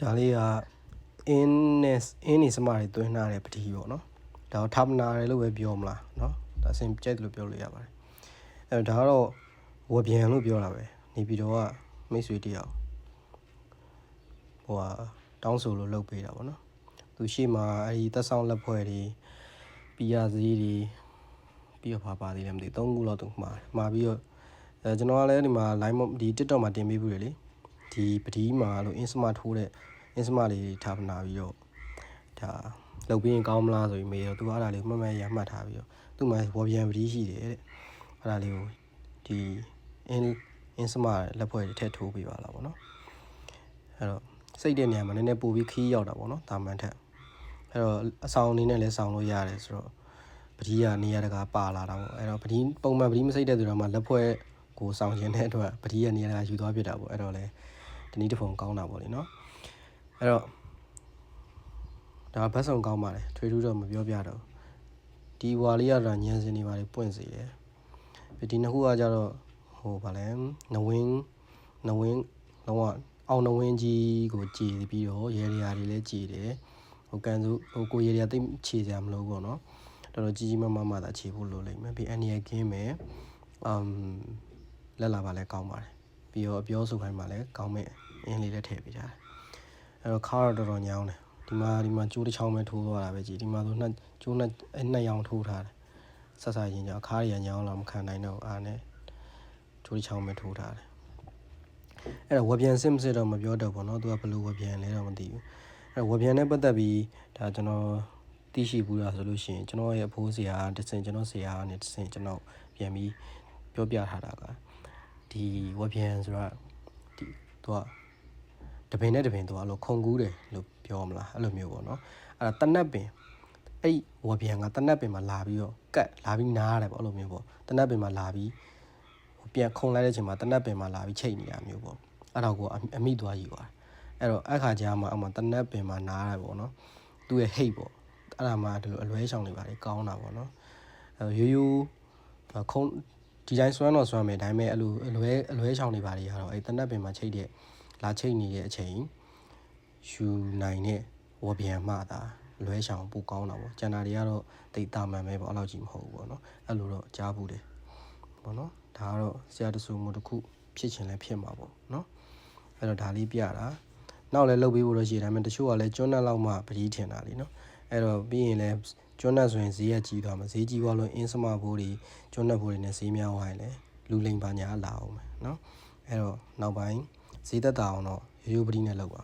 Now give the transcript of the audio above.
ဒါလေးကအင်းနဲ့အင်းနေစမတွေတွင်းထားတဲ့ပတိပေါ့နော်ဒါတော့ထာမနာတယ်လို့ပဲပြောမလားနော်ဒါအစဉ်ကြိုက်တယ်လို့ပြောလို့ရပါတယ်အဲဒါကတော့ဝပြန်လို့ပြောတာပဲနေပြည်တော်ကမိတ်ဆွေတယောက်ဟိုဟာတောင်းဆိုလို့လုပ်ပေးတာပေါ့နော်သူရှိမှအဲဒီတက်ဆောင်လက်ဖွဲ့တွေပီယာစည်းတွေပြီးတော့ဘာပါသေးလဲမသိဘူး၃ခုလောက်သူမှားမှာပြီးတော့အဲကျွန်တော်ကလည်းဒီမှာ line ဒီ TikTok မှာတင်ပေးဘူးလေ ဒီပတိမှာလို့ Insta ထိုးတဲ့ Insta လေးထားပနာပြီးတော့ဒါလုပ်ပြီးရင်ကောင်းမလားဆိုပြီးမေးတော့သူကအဲ့ဒါလေးမှတ်မှတ်ရမှတ်ထားပြီးတော့သူ့မှာဝပြန်ပတိရှိတယ်တဲ့အဲ့ဒါလေးကိုဒီ in Insta လက်ဖွဲ့တွေထည့်ထိုးပေးပါလားဗောနော်အဲ့တော့စိတ်တဲ့နေရာမှာနည်းနည်းပိုပြီးခီးရောက်တာဗောနော်တာမန်ထက်အဲ့တော့အဆောင်အနေနဲ့လည်းဆောင်လို့ရတယ်ဆိုတော့ပတိကနေရာတကာပါလာတာပေါ့အဲ့တော့ပတိပုံမှန်ပတိမစိတ်တဲ့သူတော့မှလက်ဖွဲ့ကိုဆောင်ခြင်းတဲ့အတွက်ပတိရဲ့နေရာတကာယူသွားပြတာပေါ့အဲ့တော့လေ ဒီနည်းတစ်ဖုံကောင်းတာပေါ့လေနော်အဲ့တော့ဒါဘတ်ဆောင်ကောင်းပါလေထွေထူးတော့မပြောပြတော့ဒီဝါလေးရတာညံစင်နေပါလေပွင့်စေတယ်ဒီနှစ်ခုကကြတော့ဟိုဗာလဲနဝင်းနဝင်းလုံးဝအောင်နဝင်းကြီးကိုကြည်ပြီးတော့ရေရီယာတွေလည်းကြည်တယ်ဟိုကန်စုဟိုကိုရေရီယာတိတ်ခြေစရာမလိုဘူးပေါ့နော်တော်တော်ကြီးကြီးမားမားမှသာခြေဖို့လိုလိမ့်မယ်ပြီးအန်ရီကင်းမယ်အမ်လက်လာပါလဲကောင်းပါတယ် ပြီးတော့အပြောဆိုခိုင်းပါလဲကောင်းမဲ့အင်းလေးလည်းထည့်ပေးကြတယ်အဲ့တော့ခါတော့တော်တော်ညောင်းတယ်ဒီမှာဒီမှာကျိုးတစ်ချောင်းပဲထိုးသွားတာပဲကြည်ဒီမှာဆိုနှစ်ကျိုးနှစ်နှစ်ရောင်ထိုးထားတယ်ဆက်ဆက်ရင်ကြောင့်ခါရရညောင်းလာမခံနိုင်တော့အားနဲ့ကျိုးတစ်ချောင်းပဲထိုးထားတယ်အဲ့တော့ဝပြန်စစ်မစစ်တော့မပြောတော့ဘောနော်သူကဘယ်လိုဝပြန်လဲတော့မသိဘူးအဲ့ဝပြန်နဲ့ပတ်သက်ပြီးဒါကျွန်တော်သိရှိဘူးလားဆိုလို့ရှိရင်ကျွန်တော်ရဲ့အဖိုးဆရာတစ်စင်ကျွန်တော်ဆရာနဲ့တစ်စင်ကျွန်တော်ပြန်ပြီးပြောပြထားတာက ဒီဝပြန်ဆိုတာဒီသူကတပင်နဲ့တပင်သူကအဲ့လိုခုံကူးတယ်လို့ပြောမလားအဲ့လိုမျိုးပေါ့နော်အဲ့ဒါတနက်ပင်အဲ့ဝပြန်ကတနက်ပင်မှာလာပြီးတော့ကတ်လာပြီးနားရတယ်ပေါ့အဲ့လိုမျိုးပေါ့တနက်ပင်မှာလာပြီးပြန်ခုံလိုက်တဲ့အချိန်မှာတနက်ပင်မှာလာပြီးချိန်နေတာမျိုးပေါ့အဲ့တော့ကိုအမိသွားယူသွားအဲ့တော့အခါကြားမှာအမှတနက်ပင်မှာနားရတယ်ပေါ့နော်သူ့ရဲ့ဟိတ်ပေါ့အဲ့ဒါမှဒီလိုအလွဲချောင်တွေပါလေကောင်းတာပေါ့နော်အဲရိုးရိုးခုံ ဒီတိုင်းဆွမ်းတော့ဆွမ်းမယ်ဒါပေမဲ့အဲ့လိုအလွဲအလွဲချောင်တွေပါလေကတော့အဲ့တနက်ပင်မှာချိတ်တဲ့လာချိတ်နေတဲ့အချိန်ယူနိုင်တဲ့ဝပြန်မှသာလွဲချောင်ပိုကောင်းတာပေါ့ကျန်တာတွေကတော့တိတ်တာမှန်ပဲပေါ့အဲ့လောက်ကြီးမဟုတ်ဘူးပေါ့နော်အဲ့လိုတော့ကြားဘူးတယ်ပေါ့နော်ဒါကတော့ဆရာတဆူမှုတစ်ခုဖြစ်ချင်လဲဖြစ်မှာပေါ့နော်အဲ့တော့ဒါလေးပြတာနောက်လည်းလုပ်ပေးဖို့တော့ရှိတယ်ဒါပေမဲ့တချို့ကလည်းကျွန်းနဲ့လောက်မှပတိထင်တာလीနော်အဲ့တော့ပြီးရင်လည်း ကျွန်းနဲ့ဆိုရင်ဈေးရကြီးသွားမှာဈေးကြီးသွားလို့အင်းစမဘိုးတွေကျွန်းနဲ့ဘိုးတွေနဲ့ဈေးများသွားရင်လည်းလူလိမ်ပါညာလာအောင်မယ်နော်အဲ့တော့နောက်ပိုင်းဈေးသက်သာအောင်တော့ရိုးရိုးပတိနဲ့လုပ်ပါ